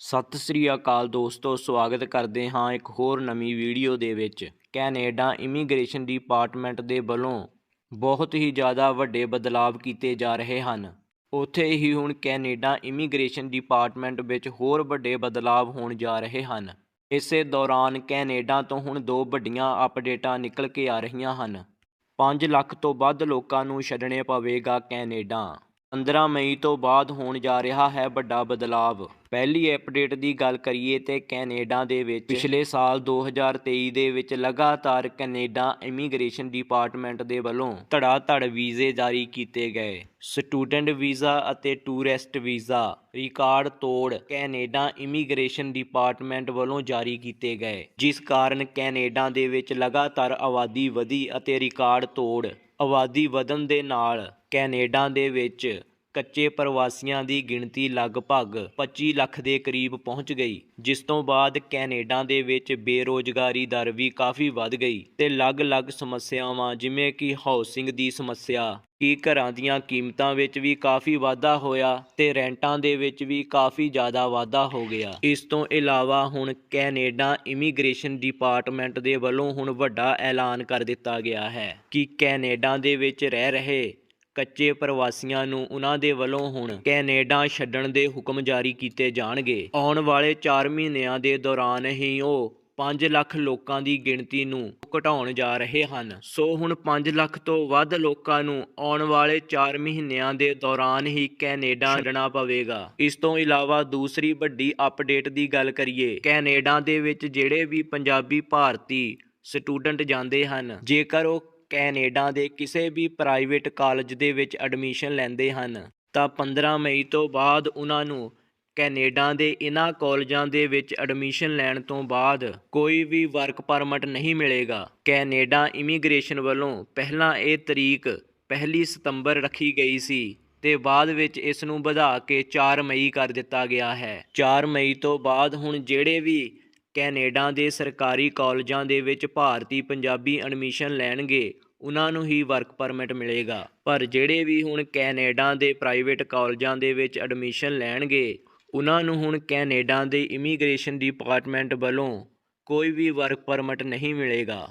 ਸਤਿ ਸ੍ਰੀ ਅਕਾਲ ਦੋਸਤੋ, ਸਵਾਗਤ ਕਰਦੇ ਹਾਂ ਇੱਕ ਹੋਰ ਨਵੀਂ ਵੀਡੀਓ ਦੇ ਵਿੱਚ। ਕੈਨੇਡਾ ਇਮੀਗ੍ਰੇਸ਼ਨ ਡਿਪਾਰਟਮੈਂਟ ਦੇ ਵੱਲੋਂ ਬਹੁਤ ਹੀ ਜ਼ਿਆਦਾ ਵੱਡੇ ਬਦਲਾਵ ਕੀਤੇ ਜਾ ਰਹੇ ਹਨ। ਉੱਥੇ ਹੀ ਹੁਣ ਕੈਨੇਡਾ ਇਮੀਗ੍ਰੇਸ਼ਨ ਡਿਪਾਰਟਮੈਂਟ ਵਿੱਚ ਹੋਰ ਵੱਡੇ ਬਦਲਾਵ ਹੋਣ ਜਾ ਰਹੇ ਹਨ। ਇਸੇ ਦੌਰਾਨ ਕੈਨੇਡਾ ਤੋਂ ਹੁਣ ਦੋ ਵੱਡੀਆਂ ਅਪਡੇਟਾਂ ਨਿਕਲ ਕੇ ਆ ਰਹੀਆਂ ਹਨ। 5 ਲੱਖ ਤੋਂ ਵੱਧ ਲੋਕਾਂ ਨੂੰ ਛੱਡਣੇ ਪਵੇਗਾ ਕੈਨੇਡਾ। 15 ਮਈ ਤੋਂ ਬਾਅਦ ਹੋਣ ਜਾ ਰਿਹਾ ਹੈ ਵੱਡਾ ਬਦਲਾਵ। ਪਹਿਲੀ ਅਪਡੇਟ ਦੀ ਗੱਲ ਕਰੀਏ ਤੇ ਕੈਨੇਡਾ ਦੇ ਵਿੱਚ ਪਿਛਲੇ ਸਾਲ 2023 ਦੇ ਵਿੱਚ ਲਗਾਤਾਰ ਕੈਨੇਡਾ ਇਮੀਗ੍ਰੇਸ਼ਨ ਡਿਪਾਰਟਮੈਂਟ ਦੇ ਵੱਲੋਂ ਧੜਾ ਧੜ ਵੀਜ਼ੇ ਜਾਰੀ ਕੀਤੇ ਗਏ। ਸਟੂਡੈਂਟ ਵੀਜ਼ਾ ਅਤੇ ਟੂਰਿਸਟ ਵੀਜ਼ਾ ਰਿਕਾਰਡ ਤੋੜ ਕੈਨੇਡਾ ਇਮੀਗ੍ਰੇਸ਼ਨ ਡਿਪਾਰਟਮੈਂਟ ਵੱਲੋਂ ਜਾਰੀ ਕੀਤੇ ਗਏ। ਜਿਸ ਕਾਰਨ ਕੈਨੇਡਾ ਦੇ ਵਿੱਚ ਲਗਾਤਾਰ ਆਬਾਦੀ ਵਧੀ ਅਤੇ ਰਿਕਾਰਡ ਤੋੜ ਆਬਾਦੀ ਵਧਣ ਦੇ ਨਾਲ ਕੈਨੇਡਾ ਦੇ ਵਿੱਚ ਕੱਚੇ ਪ੍ਰਵਾਸੀਆਂ ਦੀ ਗਿਣਤੀ ਲਗਭਗ 25 ਲੱਖ ਦੇ ਕਰੀਬ ਪਹੁੰਚ ਗਈ, ਜਿਸ ਤੋਂ ਬਾਅਦ ਕੈਨੇਡਾ ਦੇ ਵਿੱਚ ਬੇਰੋਜ਼ਗਾਰੀ ਦਰ ਵੀ ਕਾਫੀ ਵੱਧ ਗਈ ਤੇ ਅਲੱਗ-ਅਲੱਗ ਸਮੱਸਿਆਵਾਂ, ਜਿਵੇਂ ਕਿ ਹਾਊਸਿੰਗ ਦੀ ਸਮੱਸਿਆ, ਕਿ ਘਰਾਂ ਦੀਆਂ ਕੀਮਤਾਂ ਵਿੱਚ ਵੀ ਕਾਫੀ ਵਾਧਾ ਹੋਇਆ ਤੇ ਰੈਂਟਾਂ ਦੇ ਵਿੱਚ ਵੀ ਕਾਫੀ ਜ਼ਿਆਦਾ ਵਾਧਾ ਹੋ ਗਿਆ। ਇਸ ਤੋਂ ਇਲਾਵਾ ਹੁਣ ਕੈਨੇਡਾ ਇਮੀਗ੍ਰੇਸ਼ਨ ਡਿਪਾਰਟਮੈਂਟ ਦੇ ਵੱਲੋਂ ਹੁਣ ਵੱਡਾ ਐਲਾਨ ਕਰ ਦਿੱਤਾ ਗਿਆ ਹੈ ਕਿ ਕੈਨੇਡਾ ਦੇ ਵਿੱਚ ਰਹਿ ਰਹੇ ਕੱਚੇ ਪ੍ਰਵਾਸੀਆਂ ਨੂੰ ਉਹਨਾਂ ਦੇ ਵੱਲੋਂ ਹੁਣ ਕੈਨੇਡਾ ਛੱਡਣ ਦੇ ਹੁਕਮ ਜਾਰੀ ਕੀਤੇ ਜਾਣਗੇ। ਆਉਣ ਵਾਲੇ 4 ਮਹੀਨਿਆਂ ਦੇ ਦੌਰਾਨ ਹੀ ਉਹ 5 ਲੱਖ ਲੋਕਾਂ ਦੀ ਗਿਣਤੀ ਨੂੰ ਘਟਾਉਣ ਜਾ ਰਹੇ ਹਨ। ਸੋ ਹੁਣ 5 ਲੱਖ ਤੋਂ ਵੱਧ ਲੋਕਾਂ ਨੂੰ ਆਉਣ ਵਾਲੇ 4 ਮਹੀਨਿਆਂ ਦੇ ਦੌਰਾਨ ਹੀ ਕੈਨੇਡਾ ਛੱਡਣਾ ਪਵੇਗਾ। ਇਸ ਤੋਂ ਇਲਾਵਾ ਦੂਸਰੀ ਵੱਡੀ ਅਪਡੇਟ ਦੀ ਗੱਲ ਕਰੀਏ, ਕੈਨੇਡਾ ਦੇ ਵਿੱਚ ਜਿਹੜੇ ਵੀ ਪੰਜਾਬੀ ਭਾਰਤੀ ਸਟੂਡੈਂਟ ਜਾਂਦੇ ਹਨ, ਜੇਕਰ ਉਹ ਕੈਨੇਡਾ ਦੇ ਕਿਸੇ ਵੀ ਪ੍ਰਾਈਵੇਟ ਕਾਲਜ ਦੇ ਵਿੱਚ ਐਡਮਿਸ਼ਨ ਲੈਂਦੇ ਹਨ, ਤਾਂ 15 ਮਈ ਤੋਂ ਬਾਅਦ ਉਹਨਾਂ ਨੂੰ ਕੈਨੇਡਾ ਦੇ ਇਨ੍ਹਾਂ ਕਾਲਜਾਂ ਦੇ ਵਿੱਚ ਐਡਮਿਸ਼ਨ ਲੈਣ ਤੋਂ ਬਾਅਦ ਕੋਈ ਵੀ ਵਰਕ ਪਰਮਿਟ ਨਹੀਂ ਮਿਲੇਗਾ। ਕੈਨੇਡਾ ਇਮੀਗ੍ਰੇਸ਼ਨ ਵੱਲੋਂ ਪਹਿਲਾਂ ਇਹ ਤਰੀਕ ਪਹਿਲੀ ਸਤੰਬਰ ਰੱਖੀ ਗਈ ਸੀ ਤੇ ਬਾਅਦ ਵਿੱਚ ਇਸ ਨੂੰ ਵਧਾ ਕੇ 4 ਮਈ ਕਰ ਦਿੱਤਾ ਗਿਆ ਹੈ। 4 ਮਈ ਤੋਂ ਬਾਅਦ ਹੁਣ ਜਿਹੜੇ ਵੀ ਕੈਨੇਡਾ ਦੇ ਸਰਕਾਰੀ ਕਾਲਜਾਂ ਦੇ ਵਿੱਚ ਭਾਰਤੀ ਪੰਜਾਬੀ ਐਡਮਿਸ਼ਨ ਲੈਣਗੇ ਉਹਨਾਂ ਨੂੰ ਹੀ ਵਰਕ ਪਰਮਿਟ ਮਿਲੇਗਾ। ਪਰ ਜਿਹੜੇ ਵੀ ਹੁਣ ਕੈਨੇਡਾ ਦੇ ਪ੍ਰਾਈਵੇਟ ਕਾਲਜਾਂ ਦੇ ਵਿੱਚ ਐਡਮਿਸ਼ਨ ਲੈਣਗੇ, ਉਹਨਾਂ ਨੂੰ ਹੁਣ ਕੈਨੇਡਾ ਦੇ ਇਮੀਗ੍ਰੇਸ਼ਨ ਡਿਪਾਰਟਮੈਂਟ ਵੱਲੋਂ ਕੋਈ ਵੀ ਵਰਕ ਪਰਮਿਟ ਨਹੀਂ ਮਿਲੇਗਾ।